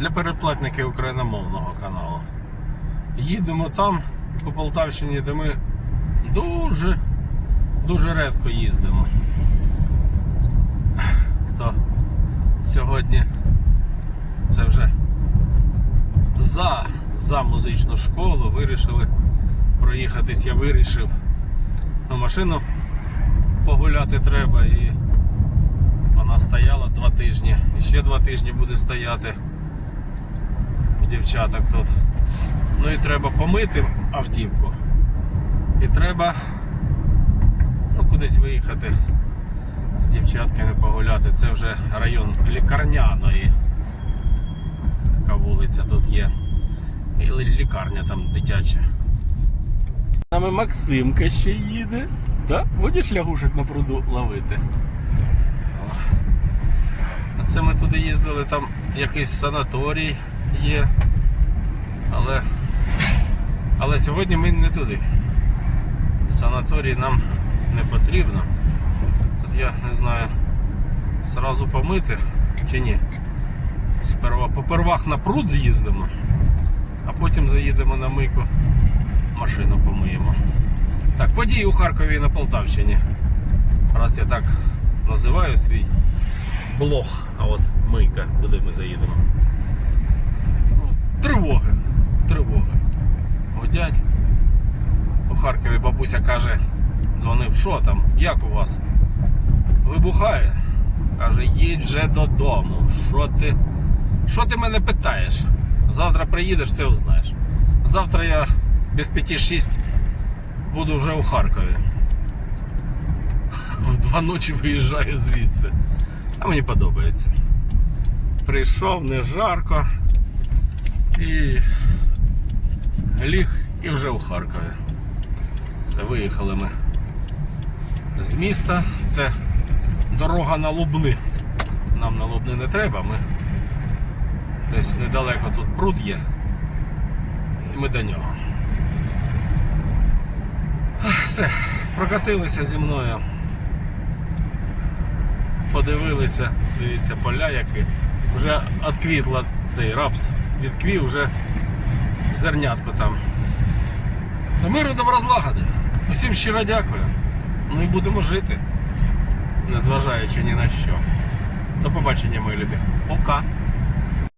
для передплатників україномовного каналу. Їдемо там, по Полтавщині, де ми дуже, дуже рідко їздимо. То сьогодні це вже за, за музичну школу вирішили проїхатись. Я вирішив. Ну, машину погуляти треба і вона стояла два тижні. І ще два тижні буде стояти дівчаток тут. Ну і треба помити автівку. І треба ну, кудись виїхати з дівчатками погуляти. Це вже район лікарняної. Така вулиця тут є. І лікарня там дитяча. З нами Максимка ще їде. Да? Будеш лягушек на пруду ловити? А це ми туди їздили, там якийсь санаторій є. Але, але сьогодні ми не туди. Санаторій нам не потрібно. Тут я не знаю, сразу помити чи ні. Сперва, попервах на пруд з'їздимо, а потім заїдемо на мийку, машину помиємо. Так, події у Харкові і на Полтавщині. Раз я так називаю свій блог, а от мийка, куди ми заїдемо. Тривоги. Тривоги. Гудять. У Харкові бабуся каже, дзвонив, що там, як у вас? Вибухає. Каже, їдь вже додому. Що ти? Що ти мене питаєш? Завтра приїдеш, все узнаєш. Завтра я без 5-6 буду вже у Харкові. В два ночі виїжджаю звідси. А мені подобається. Прийшов, не жарко. І ліг і вже у Харкові. Це виїхали ми з міста. Це дорога на Лубни. Нам на Лубни не треба, ми десь недалеко тут пруд є. І ми до нього. Все, прокатилися зі мною. Подивилися, дивіться, поля які. Вже відквітла цей рапс, відквів вже зернятко там. Та миру добра злагоди. Усім щиро дякую. Ну і будемо жити, незважаючи ні на що. До побачення, мої любі. Пока.